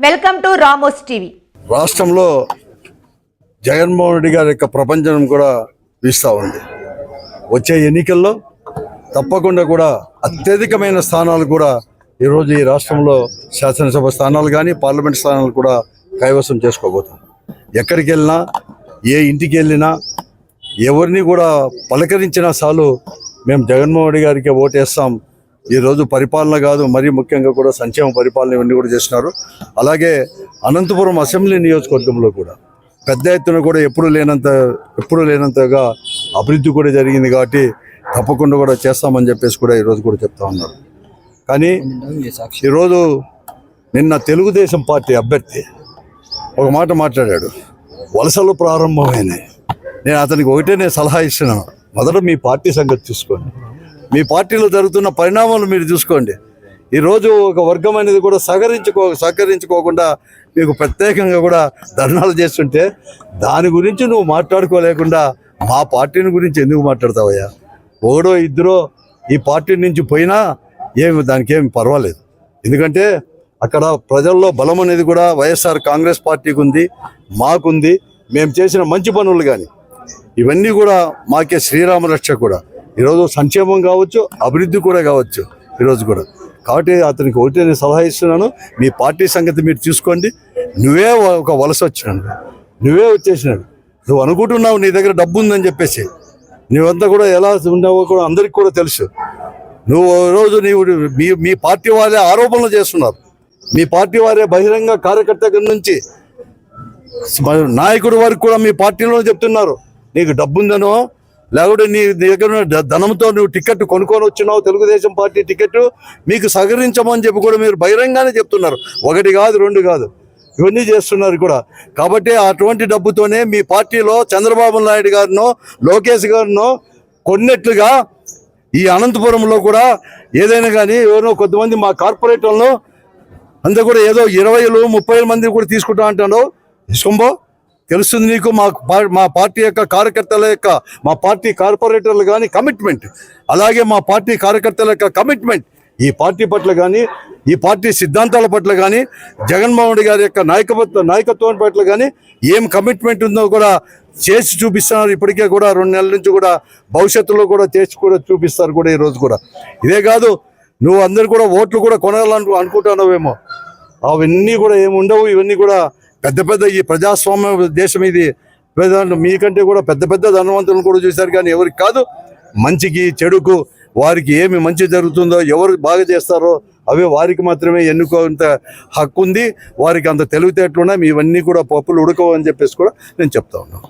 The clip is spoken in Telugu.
Welcome to Ramos TV. రాష్ట్రంలో జగన్మోహన్ రెడ్డి గారి యొక్క ప్రపంచం కూడా వీస్తూ ఉంది. వచ్చే ఎన్నికల్లో తప్పకుండా కూడా అత్యధికమైన స్థానాలు కూడా ఈరోజు ఈ రాష్ట్రంలో శాసనసభ స్థానాలు కానీ పార్లమెంట్ స్థానాలు కూడా కైవసం చేసుకోబోతాం ఎక్కడికి వెళ్ళినా ఏ ఇంటికి వెళ్ళినా ఎవరిని కూడా పలకరించినా చాలు మేము జగన్మోహన్ రెడ్డి గారికి ఓటేస్తాం ఈరోజు పరిపాలన కాదు మరీ ముఖ్యంగా కూడా సంక్షేమ పరిపాలన ఇవన్నీ కూడా చేసినారు అలాగే అనంతపురం అసెంబ్లీ నియోజకవర్గంలో కూడా పెద్ద ఎత్తున కూడా ఎప్పుడు లేనంత ఎప్పుడు లేనంతగా అభివృద్ధి కూడా జరిగింది కాబట్టి తప్పకుండా కూడా చేస్తామని చెప్పేసి కూడా ఈరోజు కూడా చెప్తా ఉన్నారు. కానీ ఈరోజు నిన్న తెలుగుదేశం పార్టీ అభ్యర్థి ఒక మాట మాట్లాడాడు. వలసలు ప్రారంభమైనాయి. నేను అతనికి ఒకటే నేను సలహా ఇస్తున్నాను. మొదట మీ పార్టీ సంగతి చూసుకోండి. మీ పార్టీలో జరుగుతున్న పరిణామాలు మీరు చూసుకోండి. ఈరోజు ఒక వర్గం అనేది కూడా సహకరించుకో సహకరించుకోకుండా మీకు ప్రత్యేకంగా కూడా ధర్నాలు చేస్తుంటే దాని గురించి నువ్వు మాట్లాడుకోలేకుండా మా పార్టీని గురించి ఎందుకు మాట్లాడతావయ్యా? ఒకడో ఇద్దరో ఈ పార్టీ నుంచి పోయినా ఏమి దానికి ఏమి పర్వాలేదు. ఎందుకంటే అక్కడ ప్రజల్లో బలం అనేది కూడా వైఎస్ఆర్ కాంగ్రెస్ పార్టీకి ఉంది మాకుంది. మేము చేసిన మంచి పనులు కానీ ఇవన్నీ కూడా మాకే శ్రీరామ రక్ష కూడా. ఈరోజు సంక్షేమం కావచ్చు అభివృద్ధి కూడా కావచ్చు ఈరోజు కూడా. కాబట్టి అతనికి ఒకటి నేను సలహా ఇస్తున్నాను మీ పార్టీ సంగతి మీరు చూసుకోండి. నువ్వే ఒక వలస వచ్చినాడు నువ్వే వచ్చేసినాడు నువ్వు అనుకుంటున్నావు నీ దగ్గర డబ్బు ఉందని చెప్పేసి. నువ్వంతా కూడా ఎలా ఉన్నావో కూడా అందరికి కూడా తెలుసు. నువ్వు రోజు నీవు మీ మీ పార్టీ వారే ఆరోపణలు చేస్తున్నారు. మీ పార్టీ వారే బహిరంగ కార్యకర్త నుంచి నాయకుడు నాయకుడి వరకు కూడా మీ పార్టీలో చెప్తున్నారు. నీకు డబ్బుందనో లేకపోతే నీ దగ్గర ధనంతో నువ్వు టికెట్ కొనుక్కొని వచ్చినావు తెలుగుదేశం పార్టీ టికెట్ మీకు సహకరించమని చెప్పి కూడా మీరు బహిరంగానే చెప్తున్నారు. ఒకటి కాదు రెండు కాదు. ఇవన్నీ చేస్తున్నారు కూడా. కాబట్టి అటువంటి డబ్బుతోనే మీ పార్టీలో చంద్రబాబు నాయుడు గారినో లోకేష్ గారినో కొన్నట్లుగా ఈ అనంతపురంలో కూడా ఏదైనా కానీ ఎవరో కొంతమంది మా కార్పొరేటర్లో అంతా కూడా ఏదో ఇరవైలు ముప్పై మంది కూడా తీసుకుంటా అంటాడు శుంభో తెలుస్తుంది నీకు మా మా పార్టీ యొక్క కార్యకర్తల యొక్క మా పార్టీ కార్పొరేటర్లు కానీ కమిట్మెంట్ అలాగే మా పార్టీ కార్యకర్తల యొక్క కమిట్మెంట్ ఈ పార్టీ పట్ల కానీ ఈ పార్టీ సిద్ధాంతాల పట్ల కానీ జగన్మోహన్ రెడ్డి గారి యొక్క నాయకత్వ నాయకత్వం పట్ల కానీ ఏం కమిట్మెంట్ ఉందో కూడా చేసి చూపిస్తున్నారు. ఇప్పటికే కూడా రెండు నెలల నుంచి కూడా భవిష్యత్తులో కూడా చేసి కూడా చూపిస్తారు కూడా ఈ రోజు కూడా. ఇదే కాదు నువ్వు అందరు కూడా ఓట్లు కూడా కొనాలను అనుకుంటున్నావేమో. అవన్నీ కూడా ఏమి ఉండవు ఇవన్నీ కూడా పెద్ద పెద్ద ఈ ప్రజాస్వామ్య దేశం ఇది. మీకంటే కూడా పెద్ద పెద్ద ధనవంతులను కూడా చూశారు కానీ ఎవరికి కాదు మంచికి చెడుకు వారికి ఏమి మంచి జరుగుతుందో ఎవరు బాగా చేస్తారో అవి వారికి మాత్రమే ఎన్నుకోంత హక్కు ఉంది వారికి అంత తెలివితేటలు ఉన్నాయి. ఇవన్నీ కూడా పప్పులు ఉడకవు అని చెప్పేసి కూడా నేను చెప్తా ఉన్నాను.